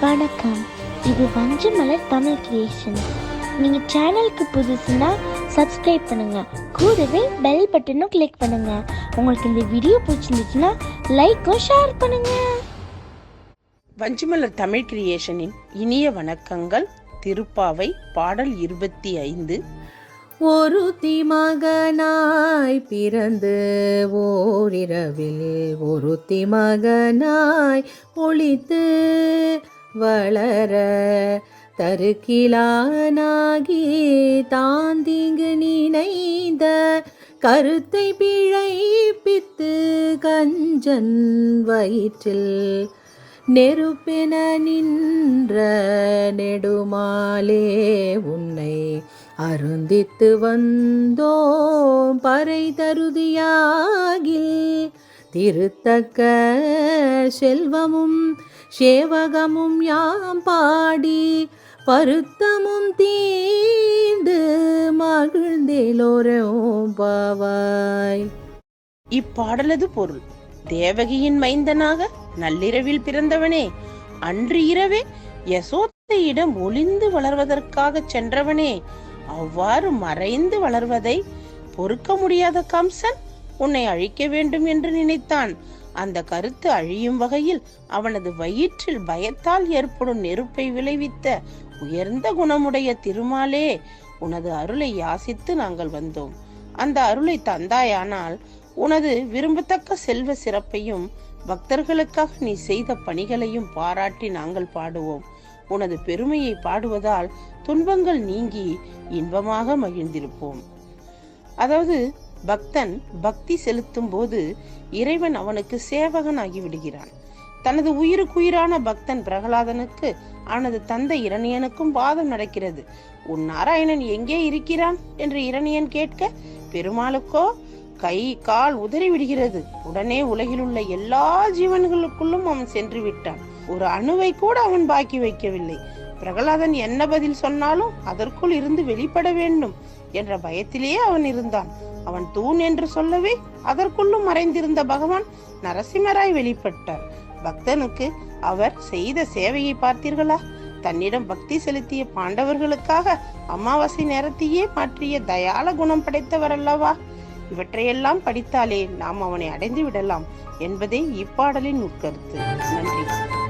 வணக்கம். இது வஞ்சமலர் தமிழ் கிரியேஷன் நீங்கள் சேனலுக்கு புதுசுன்னா சப்ஸ்கிரைப் பண்ணுங்க. கூடவே பெல் பட்டனும் கிளிக் பண்ணுங்க. உங்களுக்கு இந்த வீடியோ பிடிச்சிருந்துச்சுன்னா லைக்கும் ஷேர் பண்ணுங்க. வஞ்சிமலர் தமிழ் கிரியேஷனின் இனிய வணக்கங்கள். திருப்பாவை பாடல் இருபத்தி ஐந்து. ஒருத்தி மகனாய் பிறந்து ஓரிரவில் ஒருத்தி மகனாய் ஒளித்து வளர தருக்கிலானாகி தாந்திங்கு நினைந்த கருத்தை பிழைப்பித்து கஞ்சன் வயிற்றில் நெருப்பென நின்ற நெடுமாலே உன்னை அருந்தித்து வந்தோம் பறை தருதியாகில் திருத்தக்க செல்வமும் சேவகமும் யாம் பாடி பருத்தமும் தீந்து மகிழ்ந்தேலோரும் பாவாய். இப்பாடலது பொருள். தேவகியின் மைந்தனாக நள்ளிரவில் பிறந்தவனே அன்று இரவே யசோத்தையிடம் ஒளிந்து வளர்வதற்காக சென்றவனே அவ்வாறு மறைந்து வளர்வதை பொறுக்க முடியாத கம்சன்? உன்னை அழிக்க வேண்டும் என்று நினைத்தான். அந்த கருத்து அழியும் வகையில் அவனது வயிற்றில் பயத்தால் ஏற்படும் நெருப்பை விளைவித்த உயர்ந்த குணமுடைய திருமாலே உனது அருளை யாசித்து நாங்கள் வந்தோம். அந்த அருளை தந்தாயானால் உனது விரும்பத்தக்க செல்வ சிறப்பையும் பக்தர்களுக்காக நீ செய்த பணிகளையும் பாராட்டி நாங்கள் பாடுவோம். உனது பெருமையை பாடுவதால் துன்பங்கள் நீங்கி இன்பமாக மகிழ்ந்திருப்போம். அதாவது பக்தன் பக்தி செலுத்தும் போது இறைவன் அவனுக்கு சேவகன் ஆகிவிடுகிறான் தனது உயிருக்குயிரான பக்தன் பிரகலாதனுக்கு அவனது தந்தை இரணியனுக்கும் வாதம் நடக்கிறது. உன் நாராயணன் எங்கே இருக்கிறான்? என்று இரணியன் கேட்க பெருமாளுக்கோ கை கால் உதறி விடுகிறது உடனே உலகில் உள்ள எல்லா ஜீவன்களுக்குள்ளும் அவன் சென்று விட்டான் ஒரு அணுவை கூட அவன் பாக்கி வைக்கவில்லை. பிரகலாதன் என்ன பதில் சொன்னாலும் அதற்குள் இருந்து வெளிப்பட வேண்டும் என்ற பயத்திலேயே அவன் இருந்தான். அவன் தூண் என்று சொல்லவே அதற்குள்ளும் மறைந்திருந்த பகவான் நரசிம்மராய் வெளிப்பட்டார். பக்தனுக்கு அவர் செய்த சேவையை பார்த்தீர்களா? தன்னிடம் பக்தி செலுத்திய பாண்டவர்களுக்காக அமாவாசை நேரத்தையே மாற்றிய தயால குணம் படைத்தவர் அல்லவா? இவற்றையெல்லாம் படித்தாலே நாம் அவனை அடைந்து விடலாம் என்பதே இப்பாடலின் உட்கருத்து நன்றி.